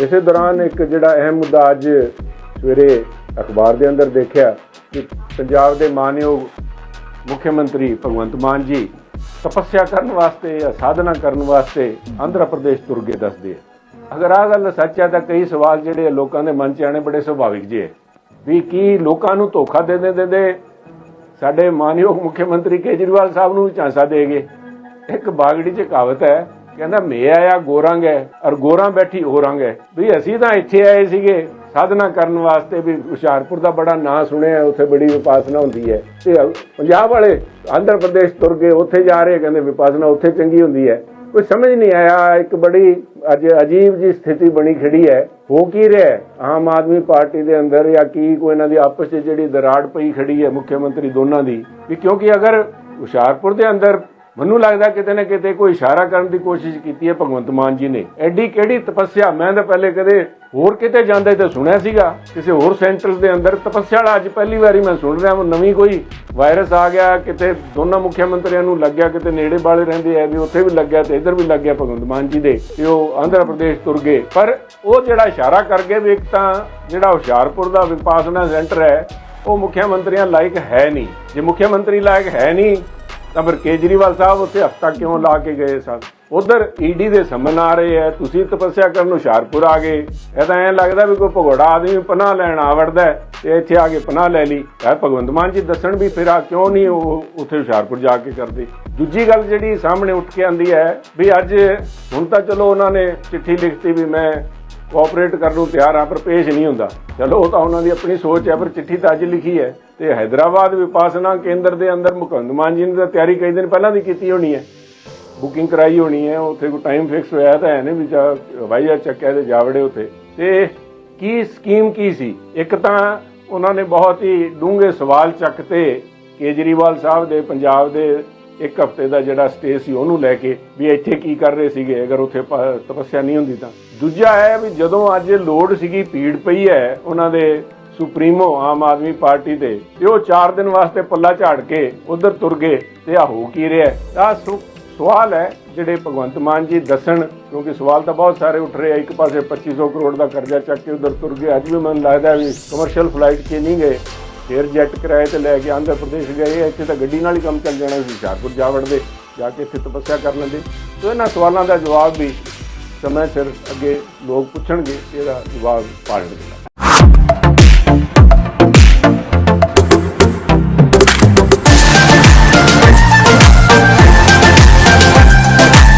ਇਸੇ ਦੌਰਾਨ ਇੱਕ ਜਿਹੜਾ ਅਹਿਮ ਮੁੱਦਾ ਅੱਜ ਸਵੇਰੇ ਅਖਬਾਰ ਦੇ ਅੰਦਰ ਦੇਖਿਆ ਕਿ ਪੰਜਾਬ ਦੇ ਮਾਨਯੋਗ ਮੁੱਖ ਮੰਤਰੀ ਭਗਵੰਤ ਮਾਨ ਜੀ ਤਪੱਸਿਆ ਕਰਨ ਵਾਸਤੇ ਜਾਂ ਸਾਧਨਾ ਕਰਨ ਵਾਸਤੇ ਆਂਧਰਾ ਪ੍ਰਦੇਸ਼ ਤੁਰ ਗਏ ਦੱਸਦੇ ਆ। ਅਗਰ ਆ ਗੱਲ ਸੱਚ ਹੈ ਤਾਂ ਕਈ ਸਵਾਲ ਜਿਹੜੇ ਲੋਕਾਂ ਦੇ ਮਨ 'ਚ ਆਣੇ ਬੜੇ ਸੁਭਾਵਿਕ ਜੇ ਹੈ ਵੀ ਕੀ ਲੋਕਾਂ ਨੂੰ ਧੋਖਾ ਦੇ ਦੇ ਦੇ ਸਾਡੇ ਮਾਨਯੋਗ ਮੁੱਖ ਮੰਤਰੀ ਕੇਜਰੀਵਾਲ ਸਾਹਿਬ ਨੂੰ ਵੀ ਝਾਂਸਾ ਦੇ ਗਏ? ਇੱਕ ਬਾਗੜੀ 'ਚ ਕਹਾਵਤ ਹੈ ਕਹਿੰਦਾ, ਮੈਂ ਆਇਆ ਗੋਰੰਗ ਹੈ ਔਰ ਗੋਰਾਂ ਬੈਠੀ ਹੋਰੰਗ ਹੈ ਵੀ ਅਸੀਂ ਤਾਂ ਇੱਥੇ ਆਏ ਸੀਗੇ ਸਾਧਨਾ ਕਰਨ ਵਾਸਤੇ ਵੀ ਹੁਸ਼ਿਆਰਪੁਰ ਦਾ ਬੜਾ ਨਾਂ ਸੁਣਿਆ, ਉੱਥੇ ਬੜੀ ਵਿਪਾਸਨਾ ਹੁੰਦੀ ਹੈ। ਤੇ ਪੰਜਾਬ ਵਾਲੇ ਆਂਧਰਾ ਪ੍ਰਦੇਸ਼ ਤੁਰ ਗਏ, ਉੱਥੇ ਜਾ ਰਹੇ ਕਹਿੰਦੇ ਵਿਪਾਸਨਾ ਉੱਥੇ ਚੰਗੀ ਹੁੰਦੀ ਹੈ। ਕੋਈ ਸਮਝ ਨਹੀਂ ਆਇਆ, ਇੱਕ ਬੜੀ ਅੱਜ ਅਜੀਬ ਜੀ ਸਥਿਤੀ ਬਣੀ ਖੜੀ ਹੈ। ਹੋ ਕੀ ਰਿਹਾ ਆਮ ਆਦਮੀ ਪਾਰਟੀ ਦੇ ਅੰਦਰ ਜਾਂ ਕੀ ਕੋਈ ਇਹਨਾਂ ਦੀ ਆਪਸ 'ਚ ਜਿਹੜੀ ਦਰਾੜ ਪਈ ਖੜੀ ਹੈ ਮੁੱਖ ਮੰਤਰੀ ਦੋਨਾਂ ਦੀ, ਵੀ ਕਿਉਂਕਿ ਅਗਰ ਹੁਸ਼ਿਆਰਪੁਰ ਦੇ ਅੰਦਰ ਮੈਨੂੰ ਲੱਗਦਾ ਕਿਤੇ ਨਾ ਕਿਤੇ ਕੋਈ ਇਸ਼ਾਰਾ ਕਰਨ ਦੀ ਕੋਸ਼ਿਸ਼ ਕੀਤੀ ਹੈ ਭਗਵੰਤ ਮਾਨ ਜੀ ਨੇ। ਐਡੀ ਕਿਹੜੀ ਤਪੱਸਿਆ? ਮੈਂ ਤਾਂ ਪਹਿਲੇ ਕਦੇ ਹੋਰ ਕਿਤੇ ਜਾਂਦੇ ਤੇ ਸੁਣਿਆ ਸੀਗਾ। ਕਿਸੇ ਹੋਰ ਸੈਂਟਰਸ ਦੇ ਅੰਦਰ ਤਪੱਸਿਆ ਵਾਲਾ ਅੱਜ ਪਹਿਲੀ ਵਾਰੀ ਮੈਂ ਸੁਣ ਰਿਹਾ ਹਾਂ ਨਵੀਂ ਕੋਈ ਵਾਇਰਸ ਆ ਗਿਆ, ਕਿਤੇ ਦੋਨਾਂ ਮੁੱਖ ਮੰਤਰੀਆਂ ਨੂੰ ਲੱਗਿਆ, ਕਿਤੇ ਨੇੜੇ ਵਾਲੇ ਰਹਿੰਦੇ ਆ ਵੀ ਉੱਥੇ ਵੀ ਲੱਗਿਆ ਤੇ ਇੱਧਰ ਵੀ ਲੱਗਿਆ ਭਗਵੰਤ ਮਾਨ ਜੀ ਦੇ ਤੇ ਉਹ ਆਂਧਰਾ ਪ੍ਰਦੇਸ਼ ਤੁਰ ਗਏ। ਪਰ ਉਹ ਜਿਹੜਾ ਇਸ਼ਾਰਾ ਕਰ ਗਏ ਵੀ ਇੱਕ ਤਾਂ ਜਿਹੜਾ ਹੁਸ਼ਿਆਰਪੁਰ ਦਾ ਵਿਪਾਸਨਾ ਸੈਂਟਰ ਹੈ, ਉਹ ਮੁੱਖ ਮੰਤਰੀਆਂ ਲਾਇਕ ਹੈ ਨਹੀਂ। ਜੇ ਮੁੱਖ ਮੰਤਰੀ ਲਾਇਕ ਹੈ ਨਹੀਂ ਤਾਂ ਫਿਰ ਕੇਜਰੀਵਾਲ ਸਾਹਿਬ ਉੱਥੇ ਹਫਤਾ ਕਿਉਂ ਲਾ ਕੇ ਗਏ ਸਨ? ਉਧਰ ਈਡੀ ਦੇ ਸਮਨ ਆ ਰਹੇ ਹੈ ਤੁਸੀਂ ਤਪੱਸਿਆ ਕਰਨ ਹੁਸ਼ਿਆਰਪੁਰ ਆ ਗਏ। ਇਹ ਤਾਂ ਐਂ ਲੱਗਦਾ ਵੀ ਕੋਈ ਭਗੋੜਾ ਆਦਮੀ ਪਨਾਹ ਲੈਣ ਆ ਵੜਦਾ ਤੇ ਇੱਥੇ ਆ ਕੇ ਪਨਾਹ ਲੈ ਲਈ। ਇਹ ਭਗਵੰਤ ਮਾਨ ਜੀ ਦੱਸਣ ਵੀ ਫਿਰ ਆ ਕਿਉਂ ਨਹੀਂ ਉਹ ਉੱਥੇ ਹੁਸ਼ਿਆਰਪੁਰ ਜਾ ਕੇ ਕਰਦੇ। ਦੂਜੀ ਗੱਲ ਜਿਹੜੀ ਸਾਹਮਣੇ ਉੱਠ ਕੇ ਆਂਦੀ ਹੈ ਵੀ ਅੱਜ ਹੁਣ ਤਾਂ ਚਲੋ ਉਹਨਾਂ ਨੇ ਚਿੱਠੀ ਲਿਖਤੀ ਵੀ ਮੈਂ ਕੋਆਪਰੇਟ ਕਰਨ ਨੂੰ ਤਿਆਰ ਆ, ਪਰ ਪੇਸ਼ ਨਹੀਂ ਹੁੰਦਾ। ਚਲੋ, ਉਹ ਤਾਂ ਉਹਨਾਂ ਦੀ ਆਪਣੀ ਸੋਚ ਹੈ, ਪਰ ਚਿੱਠੀ ਤਾਂ ਅੱਜ ਲਿਖੀ ਹੈ। ਤੇ ਹైదరాబాద్ ਵਿਪਾਸਨਾ ਕੇਂਦਰ ਦੇ ਅੰਦਰ ਮੁਕੰਦ ਮਾਨ ਜੀ ਨੇ ਤਿਆਰੀ ਕਈ ਦਿਨ ਪਹਿਲਾਂ ਦੀ ਕੀਤੀ ਹੋਣੀ ਹੈ। ਬੁਕਿੰਗ ਕਰਾਈ ਹੋਣੀ ਹੈ, ਉੱਥੇ ਕੋਈ ਟਾਈਮ ਫਿਕਸ ਹੋਇਆ ਤਾਂ ਹੈ ਨੇ ਵੀ ਵਾਈ ਜਾ ਚੱਕਿਆ ਤੇ ਜਾਵੜੇ ਉੱਥੇ। ਤੇ ਕੀ ਸਕੀਮ ਕੀ ਸੀ? ਇੱਕ ਤਾਂ ਉਹਨਾਂ ਨੇ ਬਹੁਤ ਹੀ ਡੂੰਘੇ ਸਵਾਲ ਚੱਕਤੇ ਕੇਜਰੀਵਾਲ ਸਾਹਿਬ ਦੇ, ਪੰਜਾਬ ਦੇ ਇੱਕ ਹਫ਼ਤੇ ਦਾ ਜਿਹੜਾ ਸਟੇ ਸੀ ਉਹਨੂੰ ਲੈ ਕੇ ਵੀ ਇੱਥੇ ਕੀ ਕਰ ਰਹੇ ਸੀਗੇ, ਅਗਰ ਉੱਥੇ ਤਪੱਸਿਆ ਨਹੀਂ ਹੁੰਦੀ ਤਾਂ। ਦੂਜਾ ਹੈ ਵੀ ਜਦੋਂ ਅੱਜ ਲੋੜ ਸੀਗੀ, ਭੀੜ ਪਈ ਹੈ ਉਹਨਾਂ ਦੇ ਸੁਪਰੀਮੋ ਆਮ ਆਦਮੀ ਪਾਰਟੀ ਦੇ ਤੇ ਉਹ 4 ਦਿਨ ਵਾਸਤੇ ਪੱਲਾ ਝਾੜ ਕੇ ਉਧਰ ਤੁਰ ਗਏ, ਤੇ ਆ ਹੋ ਕੀ ਰਿਹਾ ਆ ਸਵਾਲ ਹੈ ਜਿਹੜੇ ਭਗਵੰਤ ਮਾਨ ਜੀ ਦੱਸਣ, ਕਿਉਂਕਿ ਸਵਾਲ ਤਾਂ ਬਹੁਤ ਸਾਰੇ ਉੱਠ ਰਹੇ ਆ। ਇੱਕ ਪਾਸੇ 2500 ਕਰੋੜ ਦਾ ਕਰਜ਼ਾ ਚੱਕ ਕੇ ਉਧਰ ਤੁਰ ਗਏ, ਅੱਜ ਵੀ ਮੈਨੂੰ ਲੱਗਦਾ ਵੀ ਕਮਰਸ਼ੀਅਲ ਫਲਾਈਟ 'ਚ ਨਹੀਂ ਗਏ। ਫਿਰ ਜੈਟ ਕਿਰਾਏ ਤੇ ਲੈ ਕੇ ਆਂਧਰਾ ਪ੍ਰਦੇਸ਼ ਗਏ, ਇੱਥੇ ਤਾਂ ਗੱਡੀ ਨਾਲ ਹੀ ਕੰਮ ਚੱਲ ਜਾਣਾ ਸੀ, ਹੁਸ਼ਿਆਰਪੁਰ ਜਾ ਵੜਦੇ, ਜਾ ਕੇ ਇੱਥੇ ਤਪੱਸਿਆ ਕਰ ਲੈਂਦੇ। ਸੋ ਇਹਨਾਂ ਸਵਾਲਾਂ ਦਾ ਜਵਾਬ ਵੀ ਸਮੇਂ ਸਿਰ ਅੱਗੇ ਲੋਕ ਪੁੱਛਣਗੇ, ਇਹਦਾ ਜਵਾਬ ਪਾੜਨਗੇ